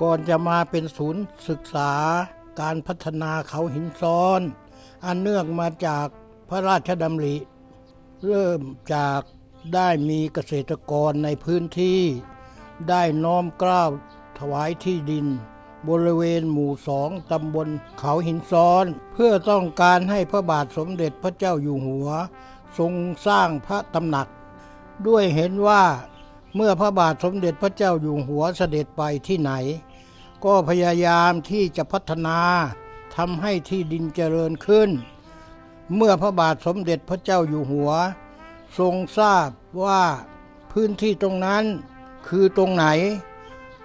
ก่อนจะมาเป็นศูนย์ศึกษาการพัฒนาเขาหินซ้อน อันเนื่องมาจากพระราชดำริ เริ่มจากได้มีเกษตรกรในพื้นที่ ได้น้อมกล้าวถวายที่ดิน บริเวณหมู่สองตำบลเขาหินซ้อน เพื่อต้องการให้พระบาทสมเด็จพระเจ้าอยู่หัว ทรงสร้างพระตำหนัก ด้วยเห็นว่า เมื่อพระบาทสมเด็จพระเจ้าอยู่หัวเสด็จไปที่ไหน ก็พยายามที่จะพัฒนาทำให้ที่ดินเจริญขึ้น เมื่อพระบาทสมเด็จพระเจ้าอยู่หัว ทรงทราบว่าพื้นที่ตรงนั้นคือตรงไหน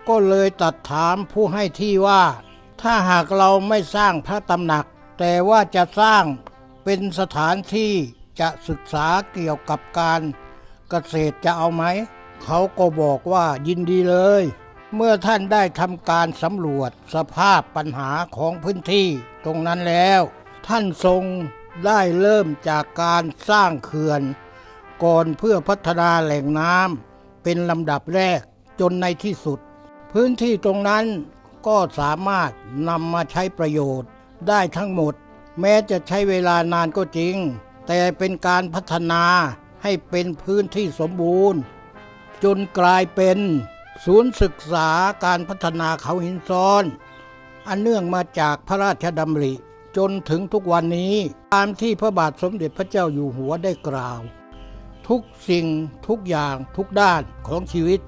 ก็เลยตัดถามผู้ให้ที่ว่า ถ้าหากเราไม่สร้างพระตำหนัก แต่ว่าจะสร้างเป็นสถานที่จะศึกษาเกี่ยวกับการเกษตรจะเอาไหม เขาก็บอกว่ายินดีเลย เมื่อท่านได้ทำการสำรวจสภาพปัญหาของพื้นที่ตรงนั้นแล้ว ท่านทรงได้เริ่มจากการสร้างเขื่อน ก่อนเพื่อพัฒนาแหล่งน้ำเป็นลำดับแรกจนในที่สุด พื้นที่ตรงนั้นก็สามารถนำมาใช้ประโยชน์ได้ทั้งหมด แม้จะใช้เวลานานก็จริง แต่เป็นการพัฒนาให้เป็นพื้นที่สมบูรณ์ จนกลายเป็นศูนย์ศึกษาการพัฒนาเขาหินซ้อน อันเนื่องมาจากพระราชดำริ จนถึงทุกวันนี้ ตามที่พระบาทสมเด็จพระเจ้าอยู่หัวได้กล่าว ทุกสิ่งทุกอย่างทุกด้านของชีวิต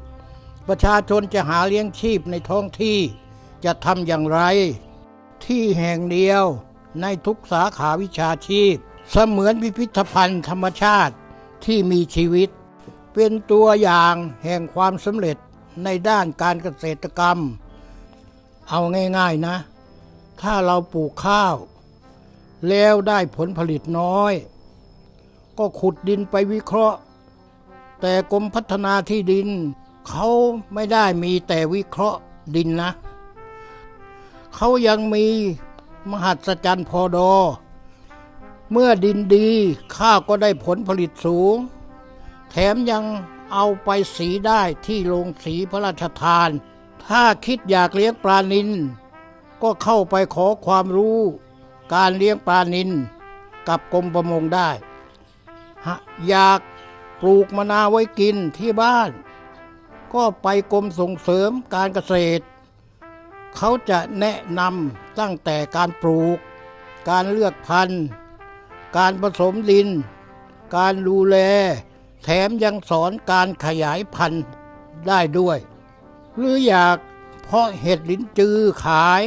ประชาชนจะหาเลี้ยงชีพในท้องที่จะทำอย่างไร ที่แห่งเดียวในทุกสาขาวิชาชีพ เสมือนพิพิธภัณฑ์ธรรมชาติที่มีชีวิต เป็นตัวอย่างแห่งความสำเร็จในด้านการเกษตรกรรม เอาง่ายๆนะ ถ้าเราปลูกข้าว แล้วได้ผลผลิตน้อย ก็ขุดดินไปวิเคราะห์ แต่กรมพัฒนาที่ดิน เขาไม่ได้มีแต่วิเคราะห์ดินนะ เขายังมีมหัศจรรย์พอดอ เมื่อดินดีข้าวก็ได้ผลผลิตสูง แถมยังเอาไปสีได้ที่โรงสีพระราชทาน ถ้าคิดอยากเลี้ยงปลานินก็เข้าไปขอความรู้การเลี้ยงปลานินกับกรมประมงได้หะอยากปลูกมะนาวไว้กินที่บ้าน ก็ไปกรมส่งเสริมการเกษตร เขาจะแนะนำตั้งแต่การปลูก การเลือกพันธุ์ การผสมดิน การดูแล แถมยังสอนการขยายพันธุ์ได้ด้วย หรืออยากเพาะเห็ดลิ้นจือขาย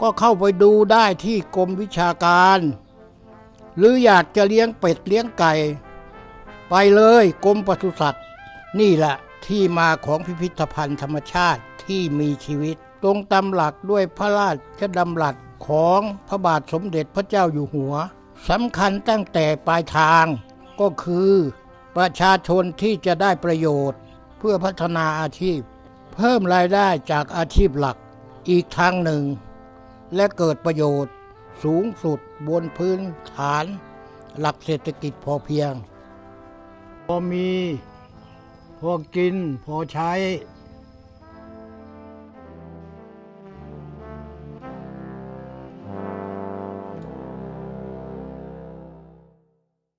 ก็เข้าไปดูได้ที่กรมวิชาการ หรืออยากจะเลี้ยงเป็ดเลี้ยงไก่ ไปเลยกรมปศุสัตว์ นี่แหละที่มาของพิพิธภัณฑ์ธรรมชาติที่มีชีวิต ตรงตำหลักด้วยพระราชดำรัสของพระบาทสมเด็จพระเจ้าอยู่หัวสำคัญตั้งแต่ปลายทางก็คือ ประชาชนที่จะได้ประโยชน์เพื่อพัฒนาอาชีพ เพิ่มรายได้จากอาชีพหลักอีกทางหนึ่ง และเกิดประโยชน์สูงสุดบนพื้นฐาน หลักเศรษฐกิจพอเพียง พอมี พอกิน พอใช้